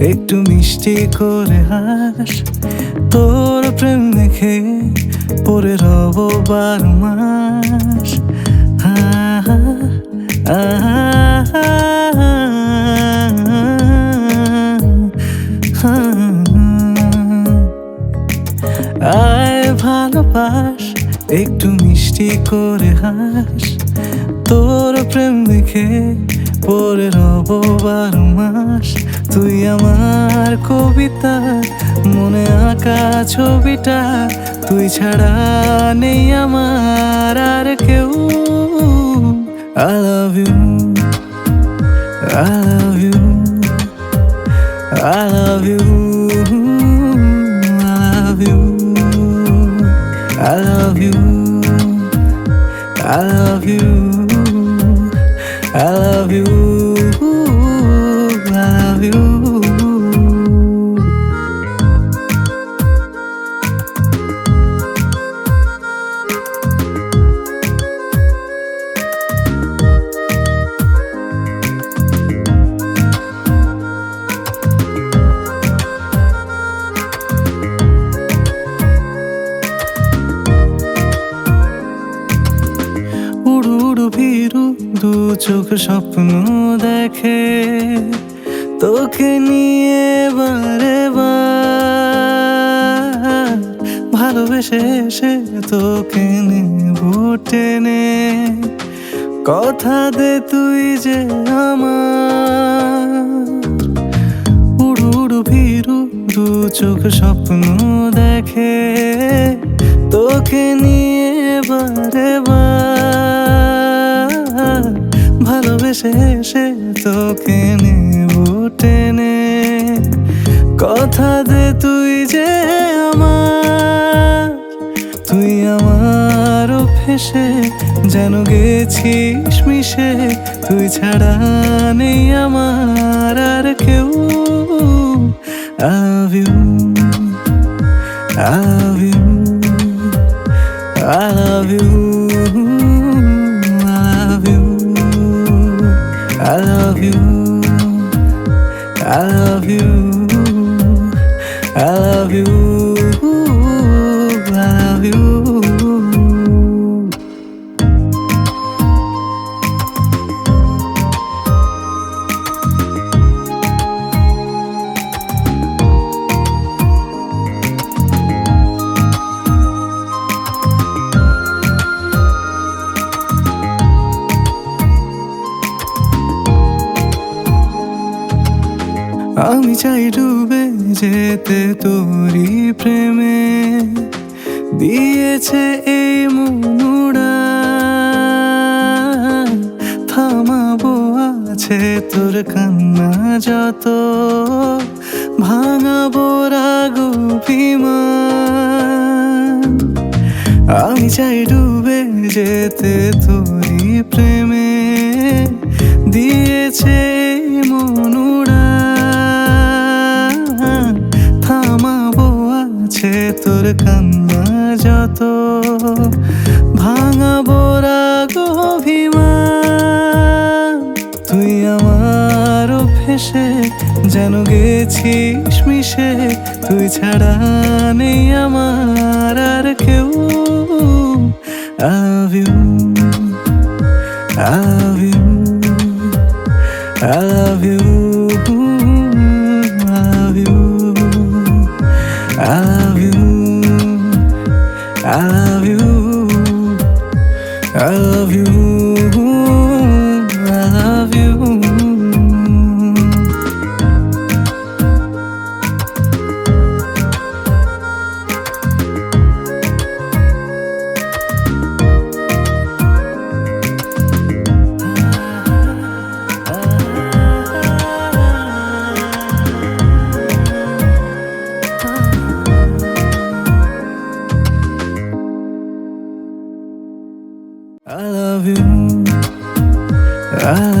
একটু মিষ্টি করে হাস। তোর প্রেম দেখে পরে রব বার মাস। আয় ভালোবাস, একটু মিষ্টি করে হাস। তোর প্রেম দেখে পরে রব বার মাস, তুই আমার কবিতা, মনে আঁকা ছবিটা, তুই ছাড়া নেই আমার আর কেউ I love you I love you I love you I love you I love you I love you. I love love you. দু চোখ স্বপ্ন দেখে, তোকে নিয়ে বারে ভালোবেসে এসে তোকে নেব টেনে। কথা দে তুই যে আমার। উড়ু ভিরু দু চোখ স্বপ্ন দেখে, তোকে নিয়ে এসে তোকে নেব টেনে। কথা দে তুই যে আমার, তুই আমার ফেসে যেন গেছিস মিশে। তুই ছাড়া নেই আমার আর কেউ। I love you I love you চাই ডুবে যেতে তোরি প্রেমে। দিয়েছে এই মনুরা, থামাবো আছে তোর কান্না যত। ভাঙাবো রাগ আমি চাই ডুবে যেতে তোরি প্রেমে। দিয়েছে তোর কান্না যত ভাঙাবো রাগ অভিমান তুই আমার ফেসে যেন গেছিস মিশে, তুই ছাড়া নেই আমার আর কেউ। I love you Ah.